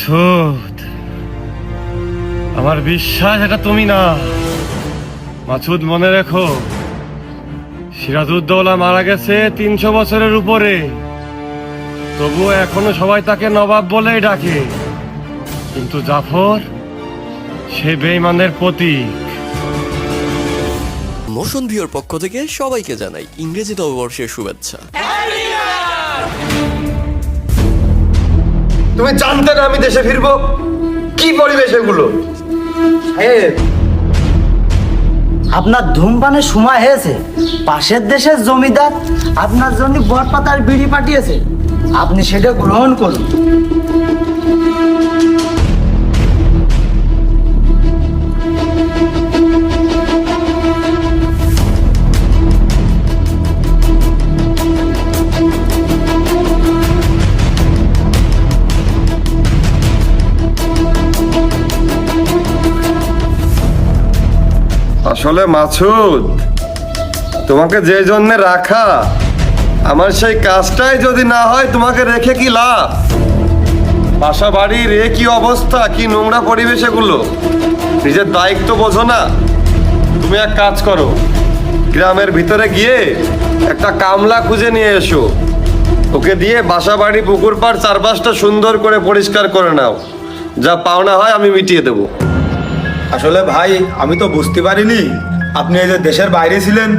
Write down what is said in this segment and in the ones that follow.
মাছুদ। আমার বিশ্বাস এটা তুমি না। মাছুদ মনে রেখো সিরাজউদ্দৌলা মারা গেছে তিনশো বছরের উপরে। তবুও এখনও সবাই তাকে নবাব বলেই ডাকে। কিন্তু জাফর সে বেইমানের প্রতীক। মোশন ভিউর পক্ষ থেকে সবাইকে জানাই ইংরেজি নববর্ষের শুভেচ্ছা। তুমি জানতে না আমি দেশে ফিরবো? কি পরিবেশ এগুলো? আপনার ধূমপানের সময় হয়েছে। পাশের দেশের জমিদার আপনার জন্য বরপাতার বিড়ি পাঠিয়েছে। আপনি সেটা গ্রহণ করুন। আসলে মাছুদ তোমাকে যে জন্য রাখা, আমার সেই কাজটাই যদি না হয় তোমাকে রেখে কি লাভ? বাসা বাড়ির এ কি অবস্থা, কি নোংরা পরিবেশ এগুলো? নিজের দায়িত্ব বোঝো না। তুমি এক কাজ করো, গ্রামের ভিতরে গিয়ে একটা কামলা খুঁজে নিয়ে এসো। ওকে দিয়ে বাসা বাড়ি, পুকুর পাড় চারপাশটা সুন্দর করে পরিষ্কার করে নাও। যা পাওনা হয় আমি মিটিয়ে দেবো। আসলে ভাই, আমি তো বুঝতে পারিনি। আপনি এই যে দেশের বাইরে ছিলেন,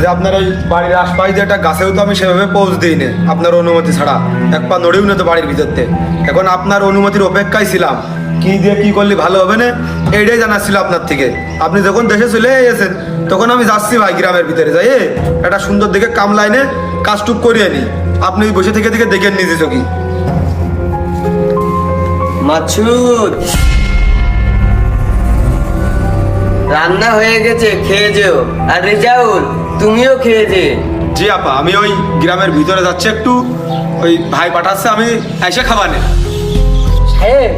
যে আপনার ওই বাড়ির আশপাশ দিয়ে একটা গাছেও তো আমি সেভাবে পৌঁছ দিই না আপনার অনুমতি ছাড়া। এক পা নড়েও না তো বাড়ির ভিতরতে। এখন আপনার অনুমতির অপেক্ষায় ছিলাম। কি দিয়ে কি করলে ভালো হবে না, এইটাই ছিল আপনার থেকে। আপনি যখন দেশে চলে এসেছেন, তখন আমি যাচ্ছি ভাই গ্রামের ভিতরে যাই একটা সুন্দর দেখে কাম লাইনে কাজটুক করিয়ে নি। আপনি বসে থেকে থেকে দেখেন নিজে চোখি। মাছুদ! রান্না হয়ে গেছে খেয়ে যেও। আর রেজাউল তুমিও খেয়ে যে জি আপা আমি ওই গ্রামের ভিতরে যাচ্ছি একটু। ওই ভাই পাঠাচ্ছে আমি এসে খাবানে সাহেব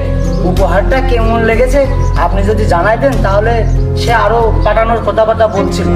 উপহারটা কেমন লেগেছে? আপনি যদি জানাইতেন তাহলে সে আরও পাঠানোর কথাবার্তা বলছিল।